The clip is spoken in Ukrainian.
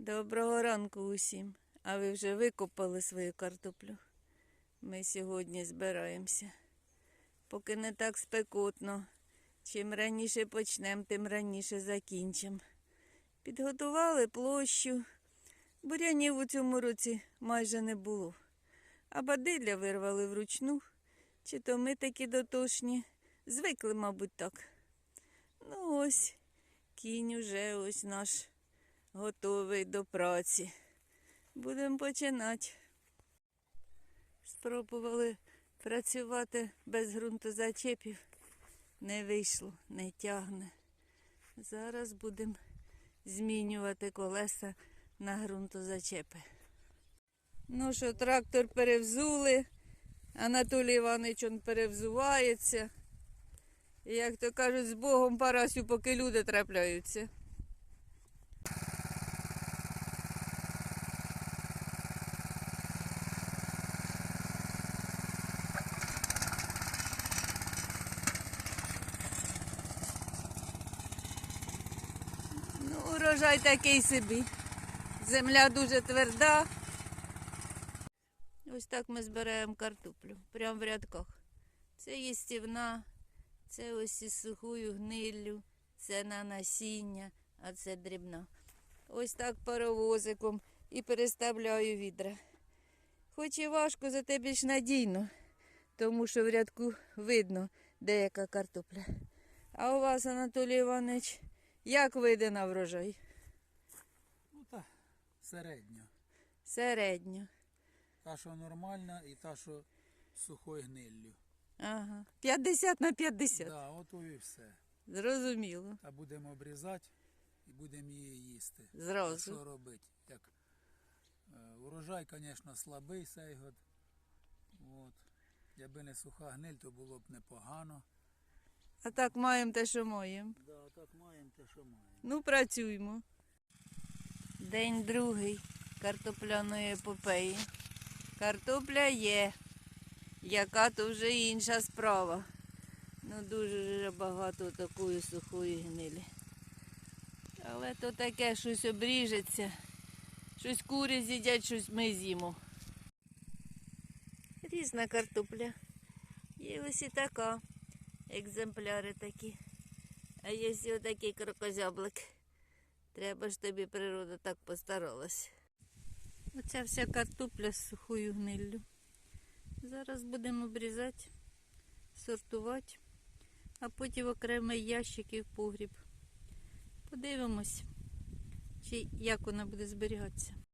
Доброго ранку усім. А ви вже викопали свою картоплю? Ми сьогодні збираємося. Поки не так спекотно. Чим раніше почнемо, тим раніше закінчимо. Підготували площу. Бурянів у цьому році майже не було. А бадилля вирвали вручну. Чи то ми такі дотошні. Звикли, мабуть, так. Ну ось, кінь уже ось наш готовий до праці. Будемо починати. Спробували працювати без ґрунтозачепів. Не вийшло, не тягне. Зараз будемо змінювати колеса на ґрунтозачепи. Ну що, трактор перевзули, Анатолій Іванович он перевзувається. Як то кажуть, з Богом Парасю, поки люди трапляються. Ну, урожай такий собі. Земля дуже тверда. Ось так ми збираємо картоплю, прямо в рядках. Це їстівна, це ось із сухою гниллю, це на насіння, а це дрібна. Ось так паровозиком і переставляю відра. Хоч і важко, зате більш надійно, тому що в рядку видно деяка картопля. А у вас, Анатолій Іванович, як вийде на врожай? Ну та середньо. Середньо. Та, що нормальна, і та, що з сухою гниллю. Ага. 50 на 50. Да, ото і все. Зрозуміло. Та будемо обрізати і будемо її їсти. А Зразу. Що робити? Як, е, урожай, звісно, слабий цей год. От. Якби не суха гниль, то було б непогано. А так маємо те, що маємо. Так маємо те, що маємо. Ну, працюємо. День другий картопляної епопеї. Картопля є. Яка то вже інша справа. Ну, дуже багато такої сухої гнилі. Але то таке щось обріжеться. Щось кури з'їдять, щось ми з'їмо. Різна картопля. Є ось і така. Екземпляри такі. А є ось отакий крокозяблик. Треба ж тобі природа так постаралась. Оця вся картопля з сухою гниллю. Зараз будемо обрізати, сортувати, а потім окремий ящик і в погріб. Подивимось, чи як вона буде зберігатися.